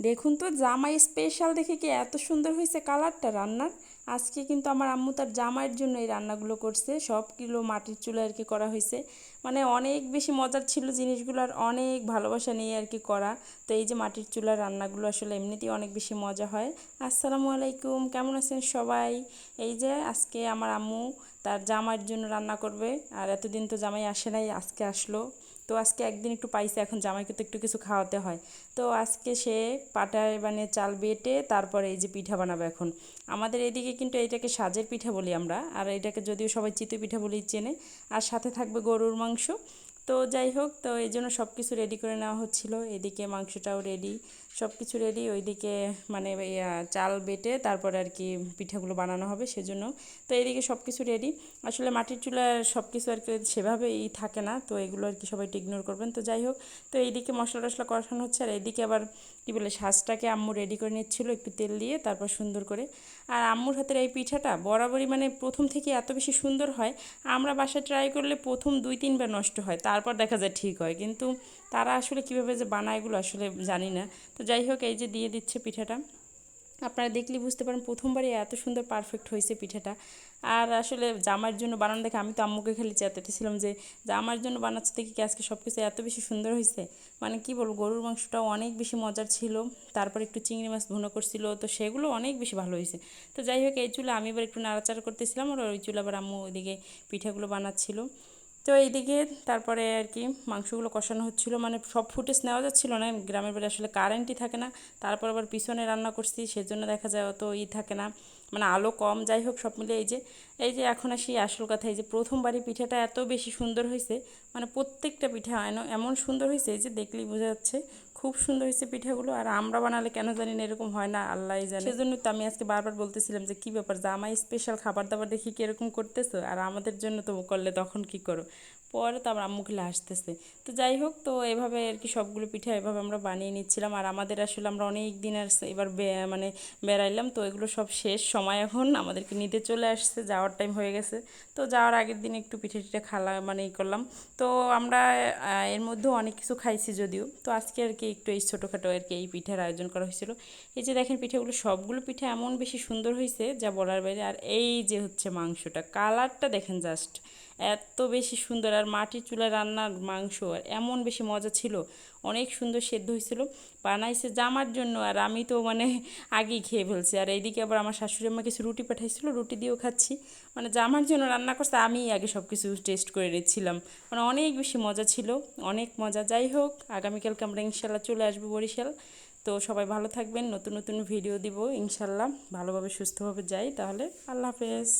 দেখুন তো, জামাই স্পেশাল দেখে কি এত সুন্দর হয়েছে কালারটা রান্নার? আজকে কিন্তু আমার আম্মু তার জামাইয়ের জন্য এই রান্নাগুলো করছে। সব কিলো মাটির চুলা আর কি করা হয়েছে। মানে অনেক বেশি মজার ছিল জিনিসগুলো আর অনেক ভালোবাসা নিয়ে আর কি করা। তো এই যে মাটির চুলার রান্নাগুলো আসলে এমনিতেই অনেক বেশি মজা হয়। আসসালামু আলাইকুম, কেমন আছেন সবাই? এই যে আজকে আমার আম্মু তার জামাইয়ের জন্য রান্না করবে। আর এতদিন তো জামাই আসে নাই, আজকে আসলো। তো আজকে একদিন একটু পাইছে, এখন জামাইকে তো একটু কিছু খাওয়াতে হয়। তো আজকে সে পাটায় মানে চাল বেটে তারপরে এই যে পিঠা বানাবে এখন। আমাদের এদিকে কিন্তু এটাকে সাজের পিঠা বলি আমরা, আর এটাকে যদিও সবাই চিতই পিঠা বলি চেনে। আর সাথে থাকবে গরুর মাংস। তো যাই হোক, তো এই জন্য সব কিছু রেডি করে নেওয়া হচ্ছিল। এদিকে মাংসটাও রেডি সব কিছু রেডি ওইদিকে মানে চাল বেটে তারপর আর কি পিঠাগুলো বানানো হবে সেজন্য। তো এদিকে সব কিছু রেডি আসলে মাটির চুলার সব কিছু আর কি সেভাবেই থাকে না, তো এগুলো আর কি সবাই ইগনোর করবেন। তো যাই হোক, তো এইদিকে মশলা টশলা কষানো হচ্ছে, আর এইদিকে আবার কী বলে, শাঁসটাকে আম্মু রেডি করে নিচ্ছিল, একটু তেল দিয়ে তারপর সুন্দর করে। আর আম্মুর হাতের এই পিঠাটা বরাবরই মানে প্রথম থেকে এত বেশি সুন্দর হয়, আমরা বাসায় ট্রাই করলে প্রথম দুই তিনবার নষ্ট হয়, তারপর দেখা যায় ঠিক হয়। কিন্তু তারা আসলে কীভাবে যে বানায় এগুলো আসলে জানি না। তো যাই হোক, এই যে দিয়ে দিচ্ছে পিঠাটা। আপনারা দেখলে বুঝতে পারেন প্রথমবারই এত সুন্দর পারফেক্ট হয়েছে পিঠাটা। আর আসলে জামার জন্য বানানো দেখে আমি তো আম্মুকে খালি চেতেছিলাম যে জামার জন্য বানাচ্ছে দেখি কি আজকে সব কিছু এত বেশি সুন্দর হয়েছে? মানে কি বলব, গরুর মাংসটাও অনেক বেশি মজার ছিল। তারপর একটু চিংড়ি মাছ ভুনো করছিল, তো সেগুলো অনেক বেশি ভালো হয়েছে। তো যাই হোক, এই চুলা আমি এবার একটু নাড়াচাড়া করতেছিলাম, আর ওই চুলা আবার আম্মু ওইদিকে পিঠাগুলো বানাচ্ছিল। তো এইদিকে তারপরে আর কি মাংসগুলো কষানো হচ্ছিল। মানে সব ফুটেজ নেওয়া যাচ্ছিল না। গ্রামের বাড়ি আসলে কারেন্টই থাকে না। তারপর আবার পিছনে রান্না করছি, সেজন্য দেখা যায় অত ই থাকে না। মানে আলো কম, যাই হোক, সব মিলে এই যে এই যে এখন আসি আসল কথা, এই যে প্রথমবারই পিঠাটা এত বেশি সুন্দর হয়েছে। মানে প্রত্যেকটা পিঠা এমন সুন্দর হয়েছে যে দেখলেই বোঝা যাচ্ছে খুব সুন্দর হয়েছে পিঠাগুলো, আর আমরা বানালে কেন জানি না এরকম হয় না আল্লাহ জানে। সেজন্য তো আমি আজকে বারবার বলতেছিলাম যে, কি ব্যাপার? জামাই স্পেশাল খাবার দাবার দেখি কীরকম করতেছো? আর আমাদের জন্য তো করলে তখন কি করো? পরে তো আমার আম্মু আসতেছে তো যাই হোক, তো এভাবে আর কি সবগুলো পিঠা এভাবে আমরা বানিয়ে নিচ্ছিলাম। আর আমাদের আসলে আমরা অনেক দিন আর এবার মানে বেড়াইলাম, তো এগুলো সব শেষ। সময় এখন, আমাদেরকে নিতে চলে আসছে, যাওয়ার টাইম হয়ে গেছে। তো যাওয়ার আগের দিন একটু পিঠে টিঠে খালা মানে ই করলাম। তো আমরা এর মধ্যেও অনেক কিছু খাইছি যদিও। তো আজকে আর কি একটু এই ছোটোখাটো আর কি এই পিঠার আয়োজন করা হয়েছিল। এই যে দেখেন পিঠেগুলো, সবগুলো পিঠে এমন বেশি সুন্দর হয়েছে যা বলার বাইরে। আর এই যে হচ্ছে মাংসটা, কালারটা দেখেন জাস্ট এত বেশি সুন্দর আর মাটির চুলা রান্নার মাংস, আর এমন বেশি মজা ছিল। অনেক সুন্দর সেদ্ধ হয়েছিল। বানাইছে জামার জন্য, আর আমি তো মানে আগেই খেয়ে ফেলছি। আর এইদিকে আবার আমার শাশুড়ি আমার কিছু রুটি পাঠাইছিল, রুটি দিয়েও খাচ্ছি। মানে জামার জন্য রান্না করছে আমি আগে সব কিছু টেস্ট করে নিচ্ছিলাম। মানে অনেক বেশি মজা ছিল, অনেক মজা। যাই হোক, আগামীকালকে আমরা ইনশাল্লাহ চলে আসব বরিশাল। তো সবাই ভালো থাকবেন, নতুন নতুন ভিডিও দিব, ইনশাল্লাহ। ভালোভাবে, সুস্থভাবে যাই, তাহলে আল্লাহ হাফেজ।